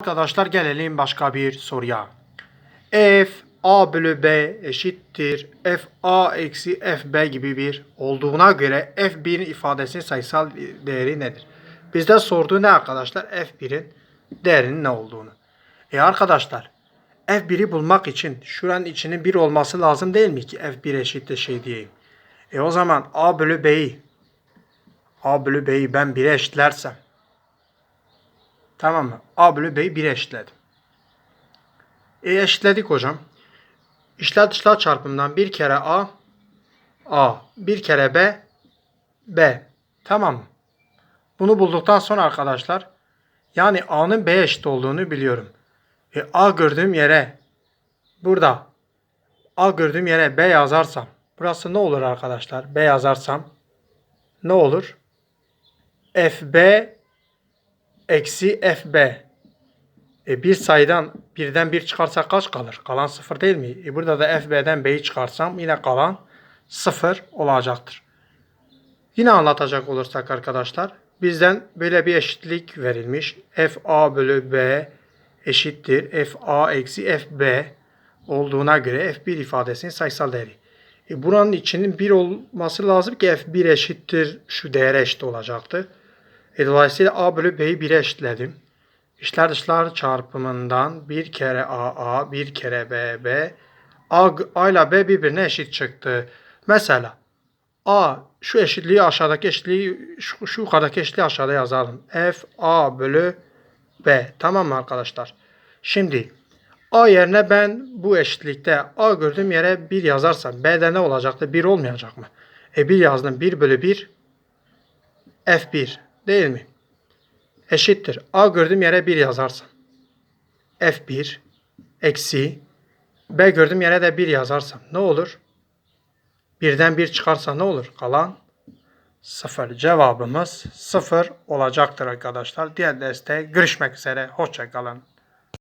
Arkadaşlar gelelim başka bir soruya. F a bölü b eşittir f a eksi f b gibi bir olduğuna göre f1'in ifadesinin sayısal değeri nedir? Bizde sorduğu ne arkadaşlar? f1'in değerinin ne olduğunu. E arkadaşlar f1'i bulmak için şuranın içinin 1 olması lazım değil mi ki f1 eşittir şey diyeyim. E o zaman a bölü b'yi a bölü b'yi ben 1'e eşitlersem Tamam mı? A bölü B'yi 1'e eşitledim. E eşitledik hocam. İşler dışlar çarpımından bir kere A A bir kere B B. Tamam mı? Bunu bulduktan sonra arkadaşlar yani A'nın B'ye eşit olduğunu biliyorum. E A gördüğüm yere burada A gördüğüm yere B yazarsam burası ne olur arkadaşlar? B yazarsam ne olur? FB eksi fb. E bir sayıdan birden bir çıkarsa kaç kalır? Kalan sıfır değil mi? E burada da fb'den b'yi çıkarsam yine kalan sıfır olacaktır. Yine anlatacak olursak arkadaşlar bizden böyle bir eşitlik verilmiş. fa bölü b eşittir fa eksi fb olduğuna göre f1 ifadesinin sayısal değeri. E buranın içinin 1 olması lazım ki f1 eşittir şu değere eşit olacaktır. E, dolayısıyla A bölü B'yi 1'e eşitledim. İşler dışlar çarpımından bir kere A A, bir kere B B. A, A ile B birbirine eşit çıktı. Mesela A şu eşitliği aşağıdaki eşitliği şu, şu yukarıdaki eşitliği aşağıda yazalım. F A bölü B. Tamam mı arkadaşlar? Şimdi A yerine ben bu eşitlikte A gördüğüm yere 1 yazarsam B'de ne olacaktı? 1 olmayacak mı? E 1 yazdım. 1 bölü 1 F1 değil mi? Eşittir. A gördüğüm yere 1 yazarsam. F1 eksi B gördüğüm yere de 1 yazarsam ne olur? Birden 1 çıkarsa ne olur? Kalan 0. Cevabımız 0 olacaktır arkadaşlar. Diğer derste görüşmek üzere. Hoşçakalın.